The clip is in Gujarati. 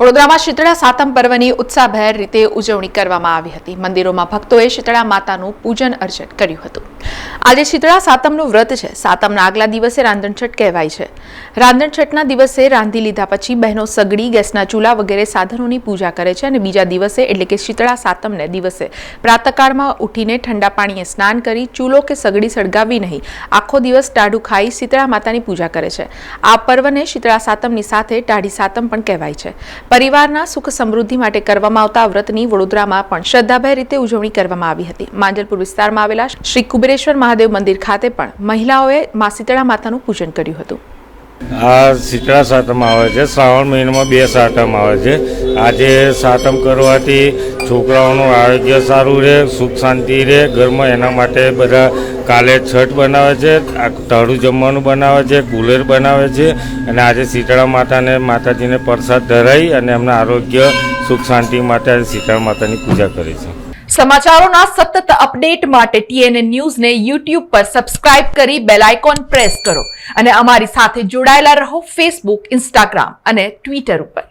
વડોદરામાં શીતળા સાતમ પર્વની ઉત્સાહભેર રીતે ઉજવણી કરવામાં આવી હતી. મંદિરોમાં ભક્તોએ શીતળા માતાનું પૂજન અર્ચન કર્યું હતું. આજે શીતળા સાતમનું વ્રત છે. સાતમના આગલા દિવસે રાંધણછઠ કહેવાય છે. રાંધણછઠના દિવસે રાંધી લીધા પછી બહેનો સગડી, ગેસના ચૂલા વગેરે સાધનોની પૂજા કરે છે અને બીજા દિવસે એટલે કે શીતળા સાતમને દિવસે પ્રાતકાળમાં ઉઠીને ઠંડા પાણીએ સ્નાન કરી ચૂલો કે સગડી સળગાવી નહીં. આખો દિવસ ટાઢું ખાઈ શીતળા માતાની પૂજા કરે છે. આ પર્વને શીતળા સાતમની સાથે ટાઢી સાતમ પણ કહેવાય છે. પરિવારના સુખ સમૃદ્ધિ માટે કરવામાં આવતા વ્રતની વડોદરામાં પણ શ્રદ્ધાભેર રીતે ઉજવણી કરવામાં આવી હતી. માંજલપુર વિસ્તારમાં આવેલા શ્રી કુબેરેશ્વર મહાદેવ મંદિર ખાતે પણ મહિલાઓએ મા શીતળા માતાનું પૂજન કર્યું હતું. આ શીતળા સાતમ આવે છે. શ્રાવણ મહિનામાં બે સાતમ આવે છે. આજે સાતમ કરવાથી છોકરાઓનું આરોગ્ય સારું રહે, સુખ શાંતિ રહે, ઘરમાં એના માટે બધા કાલે છઠ બનાવે છે તાળું જમવાનું બનાવે છે, કુલેર બનાવે છે અને આજે શીતળા માતાને, માતાજીને પ્રસાદ ધરાઈ અને એમના આરોગ્ય, સુખ શાંતિ માટે આજે શીતળા માતાની પૂજા કરે છે. સમાચારોના સતત અપડેટ માટે ટીએનએ ન્યૂઝને યુટ્યુબ પર સબસ્ક્રાઇબ કરી બેલ આઇકોન પ્રેસ કરો અને અમારી સાથે જોડાયેલા રહો ફેસબુક, ઇન્સ્ટાગ્રામ અને ટ્વિટર ઉપર.